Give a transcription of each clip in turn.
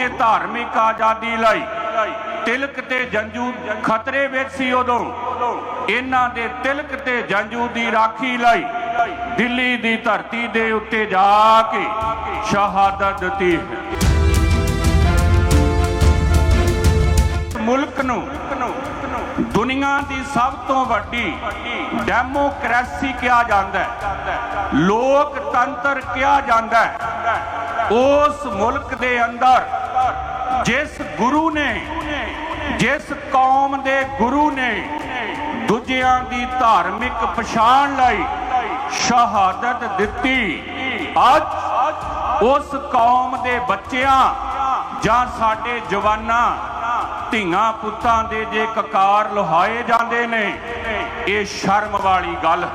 ਇਹ ਧਾਰਮਿਕ ਆਜ਼ਾਦੀ ਲਈ ਤਿਲਕ ਤੇ ਜੰਜੂ ਖਤਰੇ ਵਿੱਚ ਸੀ ਉਦੋਂ। ਇਹਨਾਂ ਦੇ ਤਿਲਕ ਤੇ ਜੰਜੂ ਦੀ ਰਾਖੀ ਲਈ ਦਿੱਲੀ ਦੀ ਧਰਤੀ ਦੇ ਉੱਤੇ ਜਾ ਕੇ ਸ਼ਹਾਦਤ ਦਿੱਤੀ। ਮੁਲਕ ਨੂੰ ਦੁਨੀਆ ਦੀ ਸਭ ਤੋਂ ਵੱਡੀ ਡੈਮੋਕ੍ਰੇਸੀ ਕਿਹਾ ਜਾਂਦਾ ਹੈ। ਲੋਕਤੰਤਰ ਕਿਹਾ ਜਾਂਦਾ ਹੈ। ਉਸ ਮੁਲਕ ਦੇ ਅੰਦਰ ਜਿਸ ਗੁਰੂ ਨੇ, ਜਿਸ ਕੌਮ ਦੇ ਗੁਰੂ ਨੇ ਦੂਜਿਆਂ ਦੀ ਧਾਰਮਿਕ ਪਛਾਣ ਲਈ ਸ਼ਹਾਦਤ ਦਿੱਤੀ, ਅੱਜ ਉਸ ਕੌਮ ਦੇ ਬੱਚਿਆਂ ਜਾਂ ਸਾਡੇ ਜਵਾਨਾਂ, ਧੀਆਂ ਪੁੱਤਾਂ ਦੇ ਜੇ ਕਕਾਰ ਲੋਹਾਏ ਜਾਂਦੇ ਨੇ, ਇਹ ਸ਼ਰਮ ਵਾਲੀ ਗੱਲ।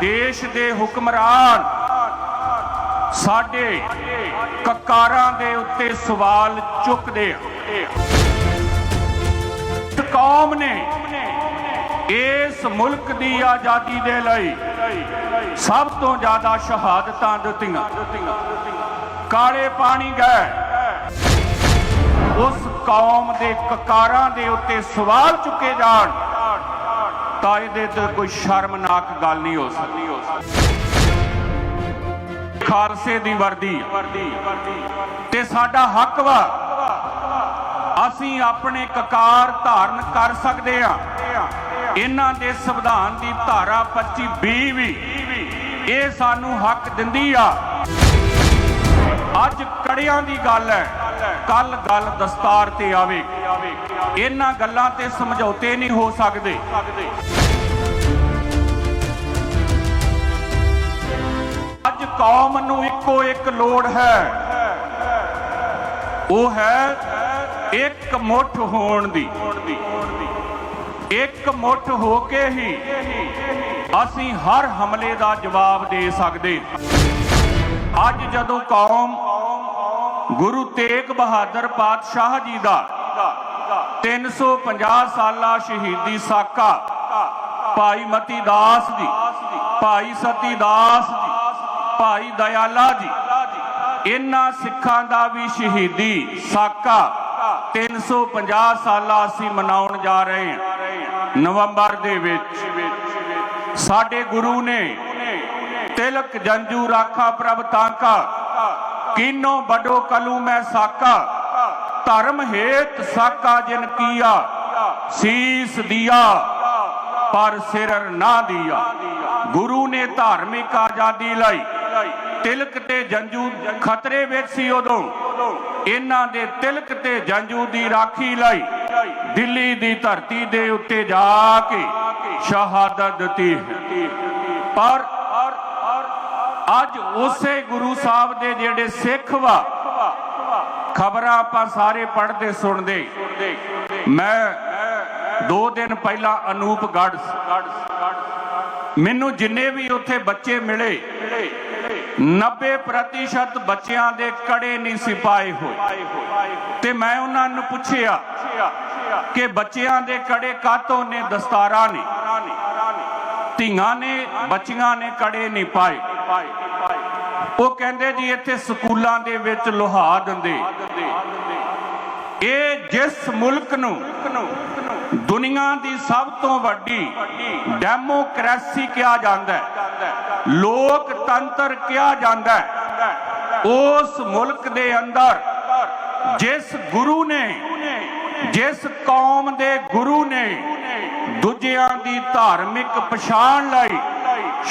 ਦੇਸ਼ ਦੇ ਹੁਕਮਰਾਨ ਸਾਡੇ ਕਕਾਰਾਂ ਦੇ ਉੱਤੇ ਸਵਾਲ ਚੁੱਕਦੇ ਆ। ਕੌਮ ਨੇ ਇਸ ਮੁਲਕ ਦੀ ਆਜ਼ਾਦੀ ਦੇ ਲਈ ਸਭ ਤੋਂ ਜ਼ਿਆਦਾ ਸ਼ਹਾਦਤਾਂ ਦਿੱਤੀਆਂ। ਕਾਲੇ ਪਾਣੀ ਗਏ। ਉਸ ਕੌਮ ਦੇ ਕਕਾਰਾਂ ਦੇ ਉੱਤੇ ਸਵਾਲ ਚੁੱਕੇ ਜਾਣ ਤਾਂ ਇਹਦੇ ਤੇ ਕੋਈ ਸ਼ਰਮਨਾਕ ਗੱਲ ਨਹੀਂ ਹੋ ਸਕਦੀ। ਖਾਲਸੇ ਦੀ ਵਰਦੀ। ਤੇ ਸਾਡਾ ਹੱਕ ਵਾ, ਅਸੀਂ ਆਪਣੇ ਕਕਾਰ ਧਾਰਨ ਕਰ ਸਕਦੇ ਆ ਇਹਨਾਂ ਦੇ ਸੰਵਿਧਾਨ ਦੀ ਧਾਰਾ 25 20 ਵੀ, ਇਹ ਸਾਨੂੰ ਹੱਕ ਦਿੰਦੀ ਆ। ਅੱਜ ਕੜਿਆਂ ਦੀ ਗੱਲ ਹੈ ਕੱਲ ਗੱਲ ਦਸਤਾਰ ਤੇ ਆਵੇ। ਇਹਨਾਂ ਗੱਲਾਂ ਤੇ ਸਮਝੌਤੇ ਨਹੀਂ ਹੋ ਸਕਦੇ। ਕੌਮ ਨੂੰ ਇੱਕੋ ਇੱਕ ਲੋੜ ਹੈ। ਉਹ ਹੈ ਇੱਕ ਮੁੱਠ ਹੋਣ ਦੀ। ਇੱਕ ਮੁੱਠ ਹੋ ਕੇ ਹੀ ਅਸੀਂ ਹਰ ਹਮਲੇ ਦਾ ਜਵਾਬ ਦੇ ਸਕਦੇ। ਅੱਜ ਜਦੋਂ ਕੌਮ ਗੁਰੂ ਤੇਗ ਬਹਾਦਰ ਪਾਤਸ਼ਾਹ ਜੀ ਦਾ 350 ਸਾਲਾ ਸ਼ਹੀਦੀ ਸਾਕਾ, ਭਾਈ ਮਤੀ ਦਾਸ ਜੀ ਭਾਈ ਸਤੀ ਦਾਸ ਜੀ ਭਾਈ ਦਇਆਲਾ ਜੀ, ਇਹਨਾਂ ਸਿੱਖਾਂ ਦਾ ਵੀ ਸ਼ਹੀਦੀ ਸਾਕਾ। 350 ਸਾਲਾ ਅਸੀਂ ਮਨਾਉਣ ਜਾ ਰਹੇ ਹਾਂ। ਨਵੰਬਰ ਦੇ ਵਿੱਚ ਸਾਡੇ ਗੁਰੂ ਨੇ ਤਿਲਕ ਜੰਜੂ ਰਾਖਾ ਪ੍ਰਭ ਤਾਂਕਾ, ਕੀਨੋ ਬਡੋ ਕਲੂ ਮੈਂ ਸਾਕਾ। ਧਰਮ ਹੇਤ ਸਾਕਾ ਜਿਨ ਕੀਆ, ਸੀਸ ਦਿਆ, ਪਰ ਸਿਰ ਨਾ ਦਿਆ। ਗੁਰੂ ਨੇ ਧਾਰਮਿਕ ਆਜ਼ਾਦੀ ਲਈ ਤਿਲਕ ਤੇ ਜੰਜੂ ਖਤਰੇ ਵਿੱਚ ਸੀ ਉਦੋਂ। ਇਹਨਾਂ ਦੇ ਤਿਲਕ ਤੇ ਜੰਜੂ ਦੀ ਰਾਖੀ ਲਈ। ਦਿੱਲੀ ਦੀ ਧਰਤੀ ਦੇ ਉੱਤੇ ਜਾ ਕੇ ਸ਼ਹਾਦਤ ਦਿੱਤੀ। ਪਰ ਅੱਜ ਉਸੇ ਗੁਰੂ ਸਾਹਿਬ ਦੇ ਜਿਹੜੇ ਸਿੱਖ ਵਾ, ਖਬਰਾਂ ਆਪਾਂ ਸਾਰੇ ਪੜ੍ਹਦੇ ਸੁਣਦੇ। ਮੈਂ ਦੋ ਦਿਨ ਪਹਿਲਾਂ ਅਨੂਪ ਮੈਨੂੰ ਜਿੰਨੇ ਵੀ ਉੱਥੇ ਬੱਚੇ ਮਿਲੇ 90% ਬੱਚਿਆਂ ਦੇ ਕੜੇ ਨਹੀਂ ਸਿਪਾਏ ਹੋਏ। ਤੇ ਮੈਂ ਉਹਨਾਂ ਨੂੰ ਪੁੱਛਿਆ ਕਿ ਬੱਚਿਆਂ ਦੇ ਕੜੇ ਕਾਤੋਂ ਨੇ, ਦਸਤਾਰਾਂ ਨੇ? ਧੀਆਂ ਨੇ, ਬੱਚੀਆਂ ਨੇ ਕੜੇ ਨਹੀਂ ਪਾਏ। ਉਹ ਕਹਿੰਦੇ ਜੀ, ਇੱਥੇ ਸਕੂਲਾਂ ਦੇ ਵਿੱਚ ਲੋਹਾ ਦਿੰਦੇ। ਇਹ ਜਿਸ ਮੁਲਕ ਨੂੰ ਦੁਨੀਆ ਦੀ ਸਭ ਤੋਂ ਵੱਡੀ ਡੈਮੋਕ੍ਰੇਸੀ ਕਿਹਾ ਜਾਂਦਾ ਹੈ ਲੋਕਤੰਤਰ ਕਿਹਾ ਜਾਂਦਾ ਹੈ। ਉਸ ਮੁਲਕ ਦੇ ਅੰਦਰ ਜਿਸ ਗੁਰੂ ਨੇ, ਜਿਸ ਕੌਮ ਦੇ ਗੁਰੂ ਨੇ ਦੂਜਿਆਂ ਦੀ ਧਾਰਮਿਕ ਪਛਾਣ ਲਈ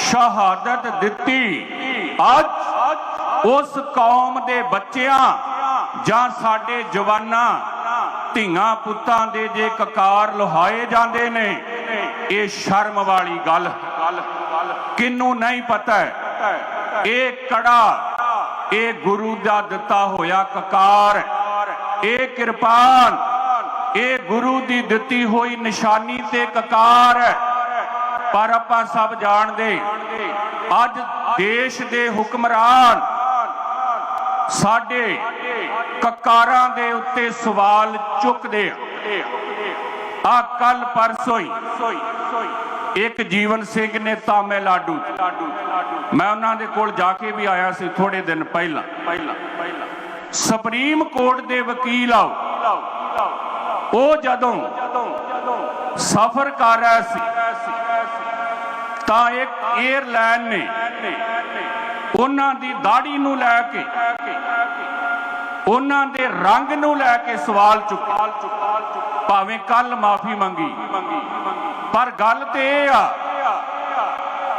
ਸ਼ਹਾਦਤ ਦਿੱਤੀ, ਅੱਜ ਉਸ ਕੌਮ ਦੇ ਬੱਚਿਆਂ ਜਾਂ ਸਾਡੇ ਜਵਾਨਾਂ, ਧੀਆਂ ਪੁੱਤਾਂ ਦੇ ਜੇ ਕਕਾਰ ਲੋਹਾਏ ਜਾਂਦੇ ਨੇ, ਇਹ ਸ਼ਰਮ ਵਾਲੀ ਗੱਲ ਕਿੰਨੂੰ ਨਹੀਂ ਪਤਾ ਹੈ? ਇਹ ਕੜਾ, ਇਹ ਗੁਰੂ ਦਾ ਦਿੱਤਾ ਹੋਇਆ ਕਕਾਰ ਇਹ ਕਿਰਪਾਨ, ਇਹ ਗੁਰੂ ਦੀ ਦਿੱਤੀ ਹੋਈ ਨਿਸ਼ਾਨੀ ਤੇ ਕਕਾਰ ਪਰ ਆਪਾਂ ਸਭ ਜਾਣਦੇ, ਅੱਜ ਦੇਸ਼ ਦੇ ਹੁਕਮਰਾਨ ਸਾਡੇ ਕਕਾਰਾਂ ਦੇ ਉੱਤੇ ਸਵਾਲ ਚੁੱਕਦੇ ਆ। ਆ ਕੱਲ ਪਰਸੋਂ ਹੀ ਇੱਕ ਜੀਵਨ ਸਿੰਘ ਨੇ ਤਾਮਿਲਨਾਡੂ। ਮੈਂ ਉਹਨਾਂ ਦੇ ਕੋਲ ਜਾ ਕੇ ਵੀ ਆਇਆ ਸੀ ਥੋੜੇ ਦਿਨ ਪਹਿਲਾਂ। ਪਹਿਲਾਂ ਸੁਪਰੀਮ ਕੋਰਟ ਦੇ ਵਕੀਲ ਆਓ। ਉਹ ਜਦੋਂ ਸਫ਼ਰ ਕਰ ਰਿਹਾ ਸੀ, ਤਾਂ ਇੱਕ 에ਅਰਲਾਈਨ ਨੇ ਉਹਨਾਂ ਦੀ ਦਾੜੀ ਨੂੰ ਲੈ ਕੇ, ਉਹਨਾਂ ਦੇ ਰੰਗ ਨੂੰ ਲੈ ਕੇ ਸਵਾਲ ਚੁੱਕਿਆ ਭਾਵੇਂ ਕੱਲ ਮਾਫੀ ਮੰਗੀ ਪਰ ਗੱਲ ਤੇ ਇਹ ਆ,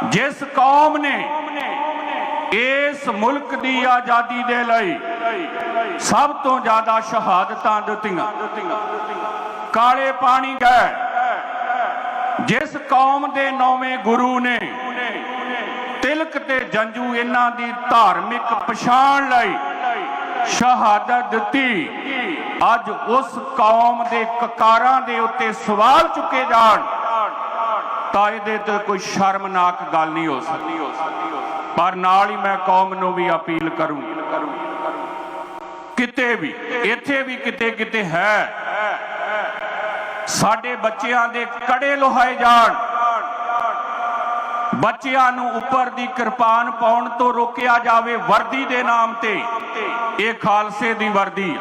ਜਿਸ ਕੌਮ ਨੇ ਇਸ ਮੁਲਕ ਦੀ ਆਜ਼ਾਦੀ ਦੇ ਲਈ ਸਭ ਤੋਂ ਜ਼ਿਆਦਾ ਸ਼ਹਾਦਤਾਂ ਦਿੱਤੀਆਂ। ਕਾਲੇ ਪਾਣੀ ਗਏ ਜਿਸ ਕੌਮ ਦੇ ਨੌਵੇਂ ਗੁਰੂ ਨੇ ਤਿਲਕ ਤੇ ਜੰਜੂ ਇਹਨਾਂ ਦੀ ਧਾਰਮਿਕ ਪਛਾਣ ਲਈ ਸ਼ਹਾਦਤ ਦਿੱਤੀ। ਅੱਜ ਉਸ ਕੌਮ ਦੇ ਕਕਾਰਾਂ ਦੇ ਉੱਤੇ ਸਵਾਲ ਚੁੱਕੇ ਜਾਣ। ਤਾਂ ਇਹਦੇ ਤੇ ਕੋਈ ਸ਼ਰਮਨਾਕ ਗੱਲ ਨਹੀਂ ਹੋ ਸਕਦੀ। ਪਰ ਨਾਲ ਹੀ ਮੈਂ ਕੌਮ ਨੂੰ ਵੀ ਅਪੀਲ ਕਰੂੰ। ਕਿਤੇ ਵੀ, ਇੱਥੇ ਵੀ ਕਿਤੇ ਕਿਤੇ ਹੈ। ਸਾਡੇ ਬੱਚਿਆਂ ਦੇ ਕੜੇ ਲੋਹਾਏ ਜਾਣ। ਬੱਚਿਆਂ ਨੂੰ ਉੱਪਰ ਦੀ ਕਿਰਪਾਨ ਪਾਉਣ ਤੋਂ ਰੋਕਿਆ ਜਾਵੇ ਵਰਦੀ ਦੇ ਨਾਮ ਤੇ। ਇਹ ਖਾਲਸੇ ਦੀ ਵਰਦੀ।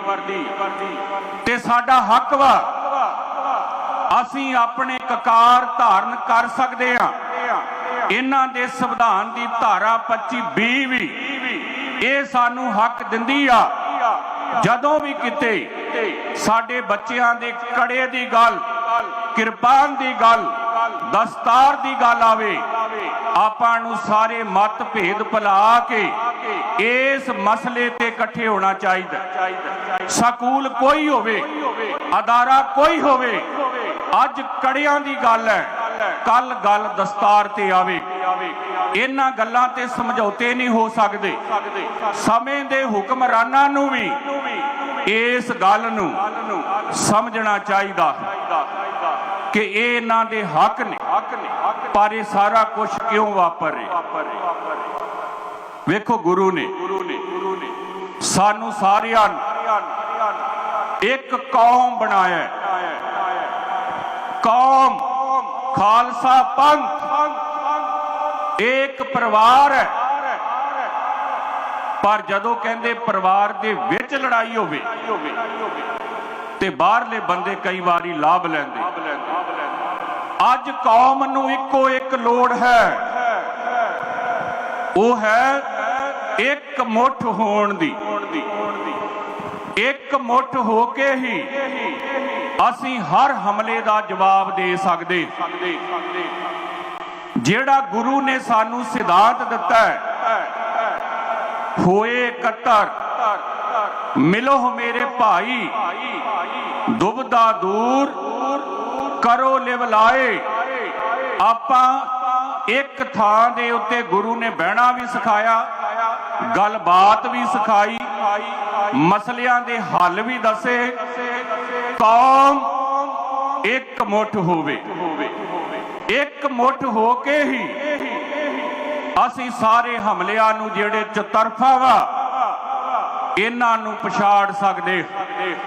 ਤੇ ਸਾਡਾ ਹੱਕ ਵਾ ਅਸੀਂ ਆਪਣੇ ਕਕਾਰ ਧਾਰਨ ਕਰ ਸਕਦੇ ਹਾਂ। ਇਹਨਾਂ ਦੇ ਸੰਵਿਧਾਨ ਦੀ ਧਾਰਾ 25 20 ਵੀ ਇਹ ਸਾਨੂੰ ਹੱਕ ਦਿੰਦੀ ਆ। ਜਦੋਂ ਵੀ ਕਿਤੇ ਸਾਡੇ ਬੱਚਿਆਂ ਦੇ ਕੜੇ ਦੀ ਗੱਲ, ਕਿਰਪਾਨ ਦੀ ਗੱਲ, ਦਸਤਾਰ ਦੀ ਗੱਲ ਆਵੇ, ਆਪਾਂ ਨੂੰ ਸਾਰੇ ਮਤ ਭੇਦ ਭੁਲਾ ਕੇ ਇਸ ਮਸਲੇ ਤੇ ਇਕੱਠੇ ਹੋਣਾ ਚਾਹੀਦਾ। ਸਕੂਲ ਕੋਈ ਹੋਵੇ, ਅਦਾਰਾ ਕੋਈ ਹੋਵੇ ਅੱਜ ਕੜਿਆਂ ਦੀ ਗੱਲ ਹੈ। ਕੱਲ ਗੱਲ ਦਸਤਾਰ ਤੇ ਆਵੇ। ਇਹਨਾਂ ਗੱਲਾਂ ਤੇ ਸਮਝੌਤੇ ਨਹੀਂ ਹੋ ਸਕਦੇ। ਸਮੇਂ ਦੇ ਹੁਕਮਰਾਨਾਂ ਨੂੰ ਵੀ ਇਸ ਗੱਲ ਨੂੰ ਸਮਝਣਾ ਚਾਹੀਦਾ ਕਿ ਇਹ ਇਹਨਾਂ ਦੇ ਹੱਕ ਨੇ। ਪਰ ਇਹ ਸਾਰਾ ਕੁਝ ਕਿਉਂ ਵਾਪਰ ਰਿਹਾ? ਵੇਖੋ ਗੁਰੂ ਨੇ। ਸਾਨੂੰ ਸਾਰਿਆਂ ਨੂੰ ਇੱਕ ਕੌਮ ਬਣਾਇਆ ਕੌਮ, ਖਾਲਸਾ ਪੰਥ ਇੱਕ ਪਰਿਵਾਰ ਹੈ। ਪਰ ਜਦੋਂ ਕਹਿੰਦੇ ਪਰਿਵਾਰ ਦੇ ਵਿੱਚ ਲੜਾਈ ਹੋਵੇ ਤੇ ਬਾਹਰਲੇ ਬੰਦੇ ਕਈ ਵਾਰੀ ਲਾਭ ਲੈਂਦੇ। ਅੱਜ ਕੌਮ ਨੂੰ ਇੱਕੋ ਇੱਕ ਲੋੜ ਹੈ। ਉਹ ਹੈ ਇੱਕ ਮੁੱਠ ਹੋਣ ਦੀ। ਇੱਕ ਮੁੱਠ ਹੋ ਕੇ ਹੀ ਅਸੀਂ ਹਰ ਹਮਲੇ ਦਾ ਜਵਾਬ ਦੇ ਸਕਦੇ। ਜਿਹੜਾ ਗੁਰੂ ਨੇ ਸਾਨੂੰ ਸਿਧਾਂਤ ਦਿੱਤਾ ਹੈ, ਹੋਏ ਇਕੱਤਰ, ਮਿਲੋ ਮੇਰੇ ਭਾਈ, ਦੁਬਦਾ ਦੂਰ, ਕਰੋ ਲਿਵ ਲਾਏ। ਆਪਾਂ ਇੱਕ ਥਾਂ ਦੇ ਉੱਤੇ ਗੁਰੂ ਨੇ ਬਹਿਣਾ ਵੀ ਸਿਖਾਇਆ, ਗੱਲਬਾਤ ਵੀ ਸਿਖਾਈ ਮਸਲਿਆਂ ਦੇ ਹੱਲ ਵੀ ਦੱਸੇ, ਕੌਮ ਇੱਕ ਮੁੱਠ ਹੋਵੇ। ਇੱਕ ਮੁੱਠ ਹੋ ਕੇ ਹੀ ਅਸੀਂ ਸਾਰੇ ਹਮਲਿਆਂ ਨੂੰ ਜਿਹੜੇ ਚਤਰਫਾ ਵਾ, ਇਹਨਾਂ ਨੂੰ ਪਛਾੜ ਸਕਦੇ।